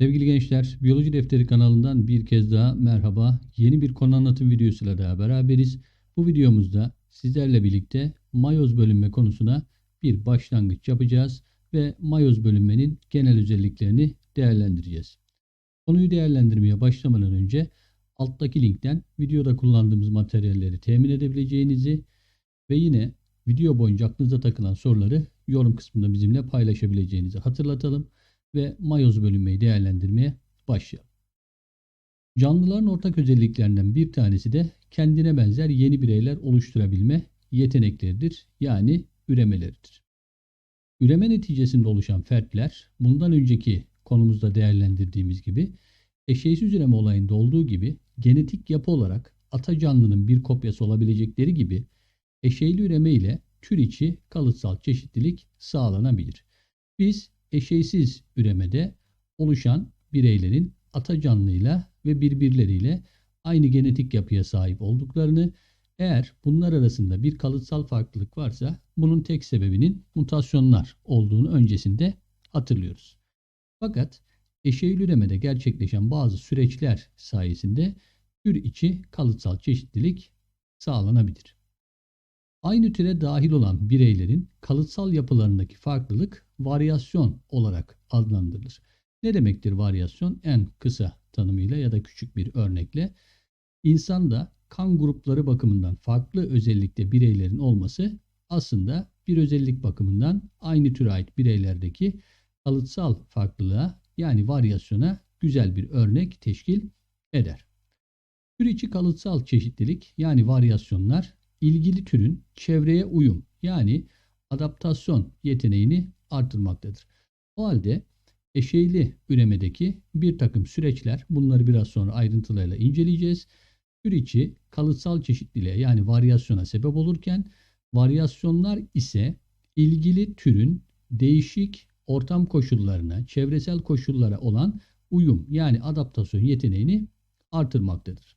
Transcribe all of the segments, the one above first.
Sevgili gençler, Biyoloji Defteri kanalından bir kez daha merhaba. Yeni bir konu anlatım videosuyla daha beraberiz. Bu videomuzda sizlerle birlikte mayoz bölünme konusuna bir başlangıç yapacağız ve mayoz bölünmenin genel özelliklerini değerlendireceğiz. Konuyu değerlendirmeye başlamadan önce alttaki linkten videoda kullandığımız materyalleri temin edebileceğinizi ve yine video boyunca aklınıza takılan soruları yorum kısmında bizimle paylaşabileceğinizi hatırlatalım ve mayoz bölünmeyi değerlendirmeye başlayalım. Canlıların ortak özelliklerinden bir tanesi de kendine benzer yeni bireyler oluşturabilme yetenekleridir. Yani üremeleridir. Üreme neticesinde oluşan fertler bundan önceki konumuzda değerlendirdiğimiz gibi eşeğsiz üreme olayında olduğu gibi genetik yapı olarak ata canlının bir kopyası olabilecekleri gibi eşeyli üreme ile tür içi kalıtsal çeşitlilik sağlanabilir. Biz eşeysiz üremede oluşan bireylerin ata canlıyla ve birbirleriyle aynı genetik yapıya sahip olduklarını, eğer bunlar arasında bir kalıtsal farklılık varsa bunun tek sebebinin mutasyonlar olduğunu öncesinde hatırlıyoruz. Fakat eşeğil üremede gerçekleşen bazı süreçler sayesinde tür içi kalıtsal çeşitlilik sağlanabilir. Aynı türe dahil olan bireylerin kalıtsal yapılarındaki farklılık varyasyon olarak adlandırılır. Ne demektir varyasyon? En kısa tanımıyla ya da küçük bir örnekle insanda kan grupları bakımından farklı özellikte bireylerin olması aslında bir özellik bakımından aynı türe ait bireylerdeki kalıtsal farklılığa yani varyasyona güzel bir örnek teşkil eder. Tür içi kalıtsal çeşitlilik yani varyasyonlar ilgili türün çevreye uyum yani adaptasyon yeteneğini artırmaktadır. O halde eşeyli üremedeki bir takım süreçler bunları biraz sonra ayrıntılarıyla inceleyeceğiz. Tür içi kalıtsal çeşitliliğe yani varyasyona sebep olurken varyasyonlar ise ilgili türün değişik ortam koşullarına, çevresel koşullara olan uyum yani adaptasyon yeteneğini artırmaktadır.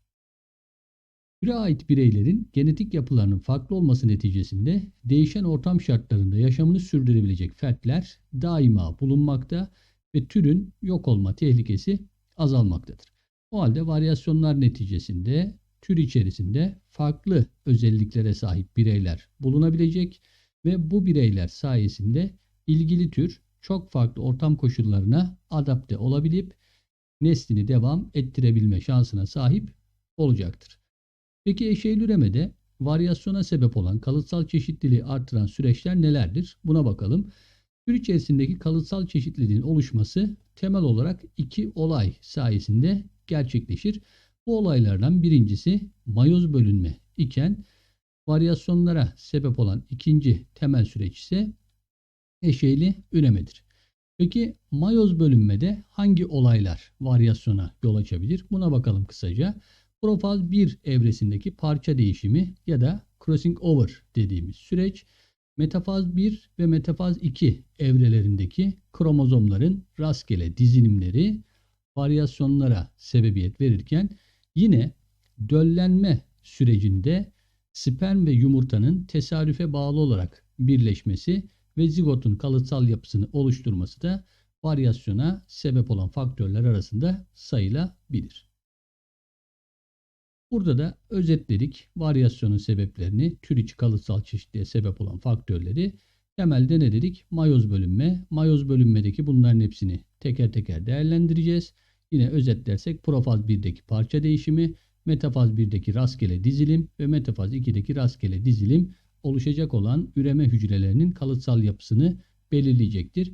Türe ait bireylerin genetik yapılarının farklı olması neticesinde değişen ortam şartlarında yaşamını sürdürebilecek fertler daima bulunmakta ve türün yok olma tehlikesi azalmaktadır. O halde varyasyonlar neticesinde tür içerisinde farklı özelliklere sahip bireyler bulunabilecek ve bu bireyler sayesinde ilgili tür çok farklı ortam koşullarına adapte olabilip neslini devam ettirebilme şansına sahip olacaktır. Peki eşeğli üremede varyasyona sebep olan kalıtsal çeşitliliği artıran süreçler nelerdir? Buna bakalım. Tür içerisindeki kalıtsal çeşitliliğin oluşması temel olarak iki olay sayesinde gerçekleşir. Bu olaylardan birincisi mayoz bölünme iken varyasyonlara sebep olan ikinci temel süreç ise eşeğli üremedir. Peki mayoz bölünmede hangi olaylar varyasyona yol açabilir? Buna bakalım kısaca. Profaz 1 evresindeki parça değişimi ya da crossing over dediğimiz süreç metafaz 1 ve metafaz 2 evrelerindeki kromozomların rastgele dizilimleri varyasyonlara sebebiyet verirken yine döllenme sürecinde sperm ve yumurtanın tesadüfe bağlı olarak birleşmesi ve zigotun kalıtsal yapısını oluşturması da varyasyona sebep olan faktörler arasında sayılabilir. Burada da özetledik varyasyonun sebeplerini, tür içi kalıtsal çeşitliğe sebep olan faktörleri. Temelde ne dedik? Mayoz bölünme. Mayoz bölünmedeki bunların hepsini teker teker değerlendireceğiz. Yine özetlersek profaz 1'deki parça değişimi, metafaz 1'deki rastgele dizilim ve metafaz 2'deki rastgele dizilim oluşacak olan üreme hücrelerinin kalıtsal yapısını belirleyecektir.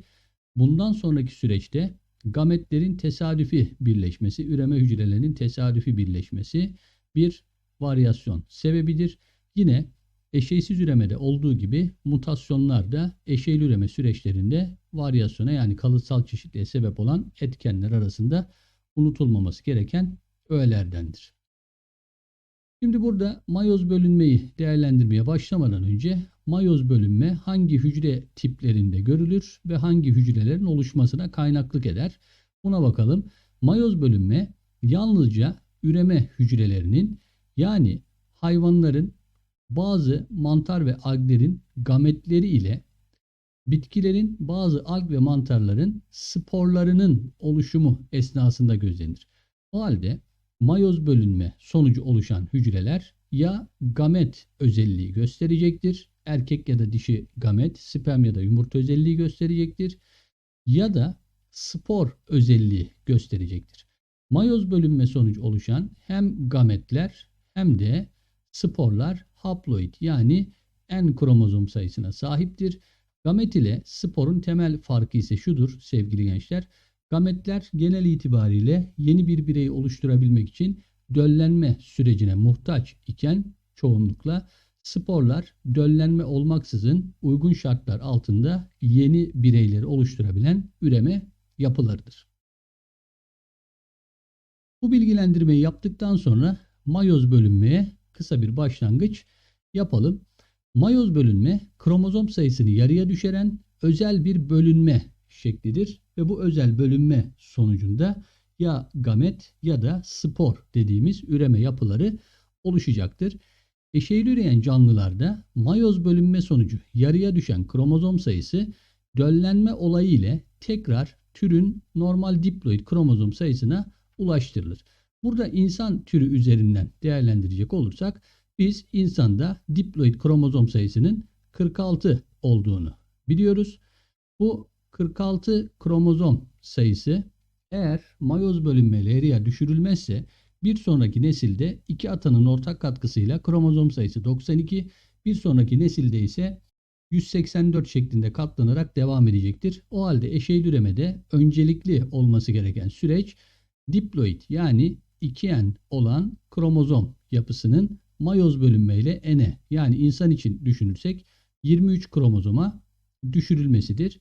Bundan sonraki süreçte gametlerin tesadüfi birleşmesi, üreme hücrelerinin tesadüfi birleşmesi bir varyasyon sebebidir. Yine eşeysiz üremede olduğu gibi mutasyonlar da eşeyli üreme süreçlerinde varyasyona yani kalıtsal çeşitliğe sebep olan etkenler arasında unutulmaması gereken öğelerdendir. Şimdi burada mayoz bölünmeyi değerlendirmeye başlamadan önce mayoz bölünme hangi hücre tiplerinde görülür ve hangi hücrelerin oluşmasına kaynaklık eder? Buna bakalım. Mayoz bölünme yalnızca üreme hücrelerinin yani hayvanların bazı mantar ve alglerin gametleri ile bitkilerin bazı alg ve mantarların sporlarının oluşumu esnasında gözlenir. O halde mayoz bölünme sonucu oluşan hücreler ya gamet özelliği gösterecektir. Erkek ya da dişi gamet, sperm ya da yumurta özelliği gösterecektir. Ya da spor özelliği gösterecektir. Mayoz bölünme sonucu oluşan hem gametler hem de sporlar haploid yani N kromozom sayısına sahiptir. Gamet ile sporun temel farkı ise şudur sevgili gençler. Gametler genel itibariyle yeni bir bireyi oluşturabilmek için döllenme sürecine muhtaç iken çoğunlukla sporlar döllenme olmaksızın uygun şartlar altında yeni bireyleri oluşturabilen üreme yapılarıdır. Bu bilgilendirmeyi yaptıktan sonra mayoz bölünmeye kısa bir başlangıç yapalım. Mayoz bölünme kromozom sayısını yarıya düşüren özel bir bölünme şeklidir ve bu özel bölünme sonucunda ya gamet ya da spor dediğimiz üreme yapıları oluşacaktır. Eşeğli üreyen canlılarda mayoz bölünme sonucu yarıya düşen kromozom sayısı döllenme olayı ile tekrar türün normal diploid kromozom sayısına ulaştırılır. Burada insan türü üzerinden değerlendirecek olursak biz insanda diploid kromozom sayısının 46 olduğunu biliyoruz. Bu 46 kromozom sayısı eğer mayoz bölünmeyle eriye düşürülmezse bir sonraki nesilde iki atanın ortak katkısıyla kromozom sayısı 92, bir sonraki nesilde ise 184 şeklinde katlanarak devam edecektir. O halde eşeğil üremede öncelikli olması gereken süreç diploid yani 2N olan kromozom yapısının mayoz bölünmeyle N'e yani insan için düşünürsek 23 kromozoma düşürülmesidir.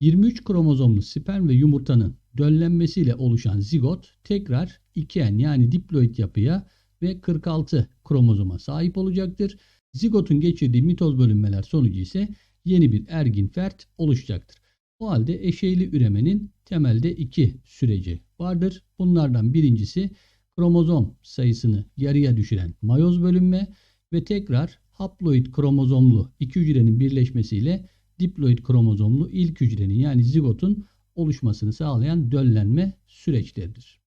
23 kromozomlu sperm ve yumurtanın döllenmesiyle oluşan zigot tekrar 2N yani diploid yapıya ve 46 kromozoma sahip olacaktır. Zigotun geçirdiği mitoz bölünmeler sonucu ise yeni bir ergin fert oluşacaktır. O halde eşeyli üremenin temelde iki süreci vardır. Bunlardan birincisi kromozom sayısını yarıya düşüren mayoz bölünme ve tekrar haploid kromozomlu iki hücrenin birleşmesiyle diploid kromozomlu ilk hücrenin yani zigotun oluşmasını sağlayan döllenme süreçleridir.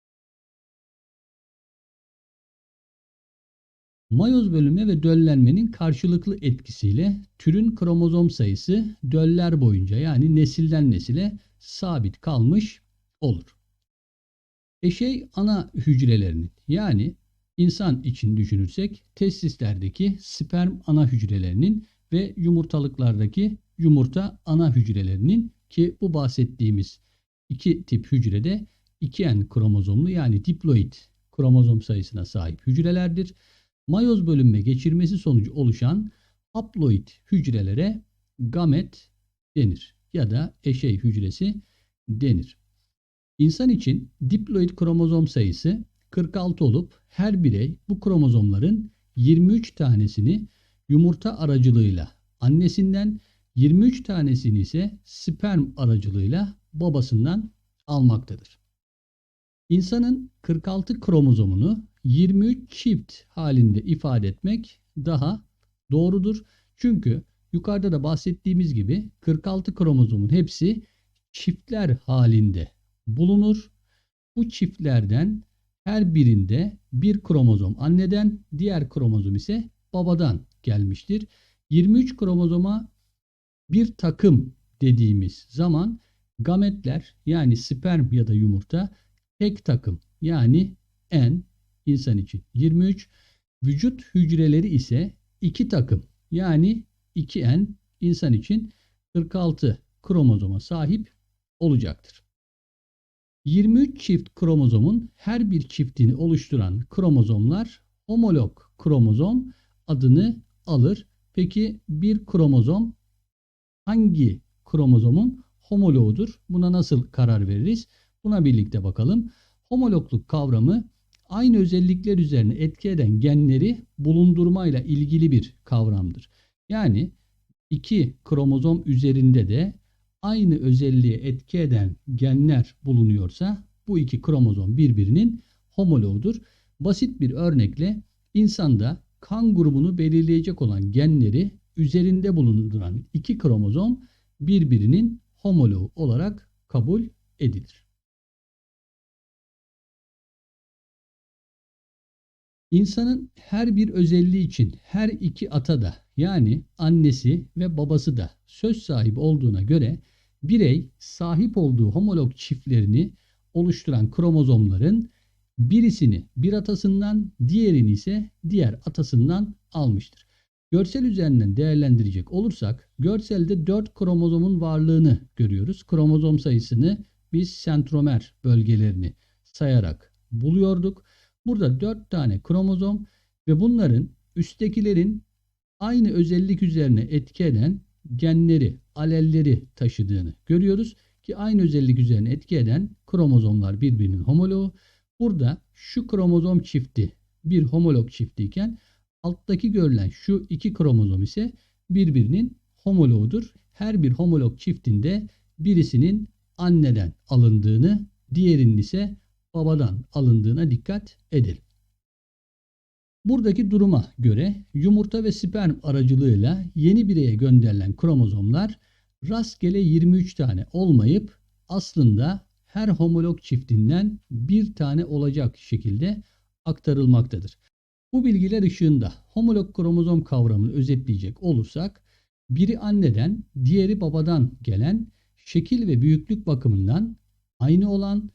Mayoz bölünme ve döllenmenin karşılıklı etkisiyle türün kromozom sayısı döller boyunca yani nesilden nesile sabit kalmış olur. Eşey ana hücrelerinin yani insan için düşünürsek testislerdeki sperm ana hücrelerinin ve yumurtalıklardaki yumurta ana hücrelerinin ki bu bahsettiğimiz iki tip hücrede 2N kromozomlu yani diploid kromozom sayısına sahip hücrelerdir. Mayoz bölünme geçirmesi sonucu oluşan haploid hücrelere gamet denir ya da eşey hücresi denir. İnsan için diploid kromozom sayısı 46 olup her birey bu kromozomların 23 tanesini yumurta aracılığıyla annesinden 23 tanesini ise sperm aracılığıyla babasından almaktadır. İnsanın 46 kromozomunu 23 çift halinde ifade etmek daha doğrudur. Çünkü yukarıda da bahsettiğimiz gibi 46 kromozomun hepsi çiftler halinde bulunur. Bu çiftlerden her birinde bir kromozom anneden, diğer kromozom ise babadan gelmiştir. 23 kromozoma bir takım dediğimiz zaman gametler yani sperm ya da yumurta tek takım yani N insan için 23 vücut hücreleri ise iki takım yani 2N insan için 46 kromozoma sahip olacaktır. 23 çift kromozomun her bir çiftini oluşturan kromozomlar homolog kromozom adını alır. Peki bir kromozom hangi kromozomun homologudur? Buna nasıl karar veririz? Buna birlikte bakalım. Homologluk kavramı aynı özellikler üzerine etki eden genleri bulundurmayla ilgili bir kavramdır. Yani iki kromozom üzerinde de aynı özelliğe etki eden genler bulunuyorsa bu iki kromozom birbirinin homologudur. Basit bir örnekle insanda kan grubunu belirleyecek olan genleri üzerinde bulunduran iki kromozom birbirinin homoloğu olarak kabul edilir. İnsanın her bir özelliği için her iki ata da yani annesi ve babası da söz sahibi olduğuna göre birey sahip olduğu homolog çiftlerini oluşturan kromozomların birisini bir atasından diğerini ise diğer atasından almıştır. Görsel üzerinden değerlendirecek olursak görselde 4 kromozomun varlığını görüyoruz. Kromozom sayısını biz sentromer bölgelerini sayarak buluyorduk. Burada 4 tane kromozom ve bunların üsttekilerin aynı özellik üzerine etki eden genleri, alelleri taşıdığını görüyoruz ki aynı özellik üzerine etki eden kromozomlar birbirinin homoloğu. Burada şu kromozom çifti bir homolog çiftiyken alttaki görülen şu iki kromozom ise birbirinin homoloğudur. Her bir homolog çiftinde birisinin anneden alındığını, diğerinin ise babadan alındığına dikkat edelim. Buradaki duruma göre yumurta ve sperm aracılığıyla yeni bireye gönderilen kromozomlar rastgele 23 tane olmayıp aslında her homolog çiftinden bir tane olacak şekilde aktarılmaktadır. Bu bilgiler ışığında homolog kromozom kavramını özetleyecek olursak biri anneden, diğeri babadan gelen şekil ve büyüklük bakımından aynı olan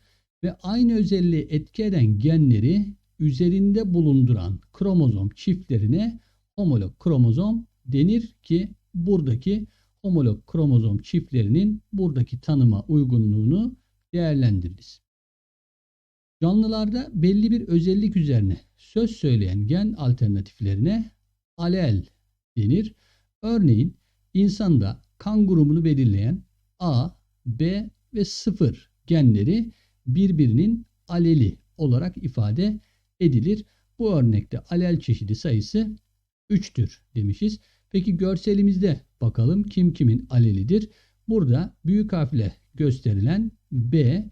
ve aynı özelliği etki eden genleri üzerinde bulunduran kromozom çiftlerine homolog kromozom denir ki buradaki homolog kromozom çiftlerinin buradaki tanıma uygunluğunu değerlendiririz. Canlılarda belli bir özellik üzerine söz söyleyen gen alternatiflerine alel denir. Örneğin insanda kan grubunu belirleyen A, B ve 0 genleri birbirinin aleli olarak ifade edilir. Bu örnekte alel çeşidi sayısı 3'tür demişiz. Peki görselimizde bakalım kim kimin alelidir? Burada büyük harfle gösterilen B,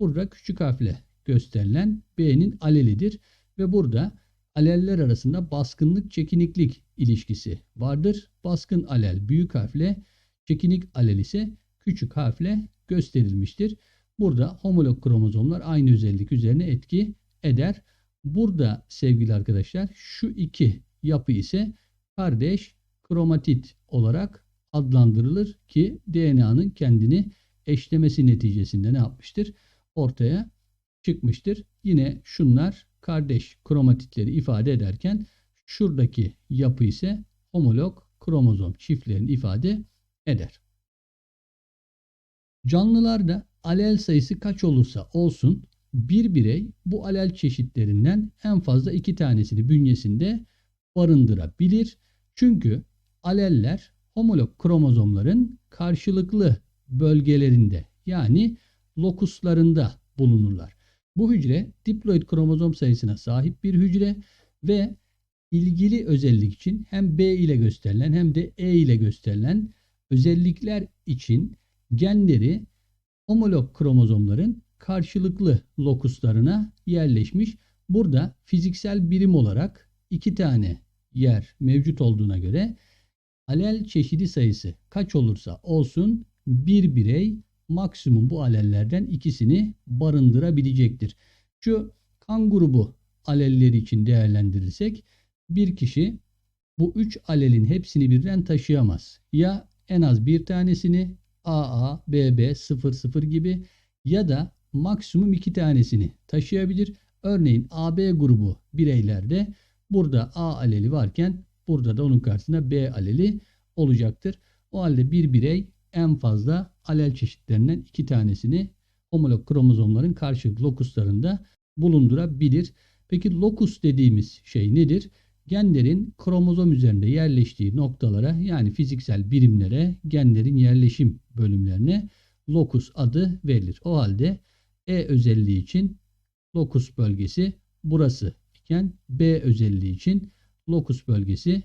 burada küçük harfle gösterilen B'nin alelidir ve burada aleller arasında baskınlık çekiniklik ilişkisi vardır. Baskın alel büyük harfle, çekinik alel ise küçük harfle gösterilmiştir. Burada homolog kromozomlar aynı özellik üzerine etki eder. Burada sevgili arkadaşlar şu iki yapı ise kardeş kromatit olarak adlandırılır ki DNA'nın kendini eşlemesi neticesinde ne yapmıştır? Ortaya çıkmıştır. Yine şunlar kardeş kromatitleri ifade ederken şuradaki yapı ise homolog kromozom çiftlerini ifade eder. Canlılarda alel sayısı kaç olursa olsun bir birey bu alel çeşitlerinden en fazla iki tanesini bünyesinde barındırabilir. Çünkü aleller homolog kromozomların karşılıklı bölgelerinde yani lokuslarında bulunurlar. Bu hücre diploid kromozom sayısına sahip bir hücre ve ilgili özellik için hem B ile gösterilen hem de E ile gösterilen özellikler için genleri homolog kromozomların karşılıklı lokuslarına yerleşmiş. Burada fiziksel birim olarak iki tane yer mevcut olduğuna göre alel çeşidi sayısı kaç olursa olsun bir birey maksimum bu alellerden ikisini barındırabilecektir. Şu kan grubu alelleri için değerlendirirsek bir kişi bu üç alelin hepsini birden taşıyamaz. Ya en az bir tanesini AA, BB, 00 gibi ya da maksimum iki tanesini taşıyabilir. Örneğin AB grubu bireylerde burada A aleli varken burada da onun karşısında B aleli olacaktır. O halde bir birey en fazla alel çeşitlerinden iki tanesini homolog kromozomların karşılıklı lokuslarında bulundurabilir. Peki lokus dediğimiz şey nedir? Genlerin kromozom üzerinde yerleştiği noktalara yani fiziksel birimlere, genlerin yerleşim bölümlerine lokus adı verilir. O halde E özelliği için lokus bölgesi burası iken B özelliği için lokus bölgesi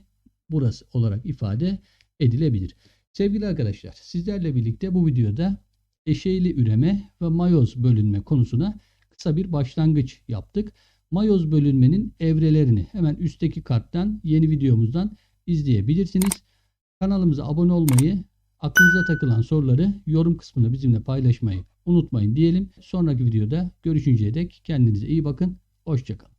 burası olarak ifade edilebilir. Sevgili arkadaşlar sizlerle birlikte bu videoda eşeyli üreme ve mayoz bölünme konusuna kısa bir başlangıç yaptık. Mayoz bölünmenin evrelerini hemen üstteki karttan yeni videomuzdan izleyebilirsiniz. Kanalımıza abone olmayı Aklınıza takılan soruları yorum kısmına bizimle paylaşmayı unutmayın diyelim. Sonraki videoda görüşünceye dek kendinize iyi bakın. Hoşçakalın.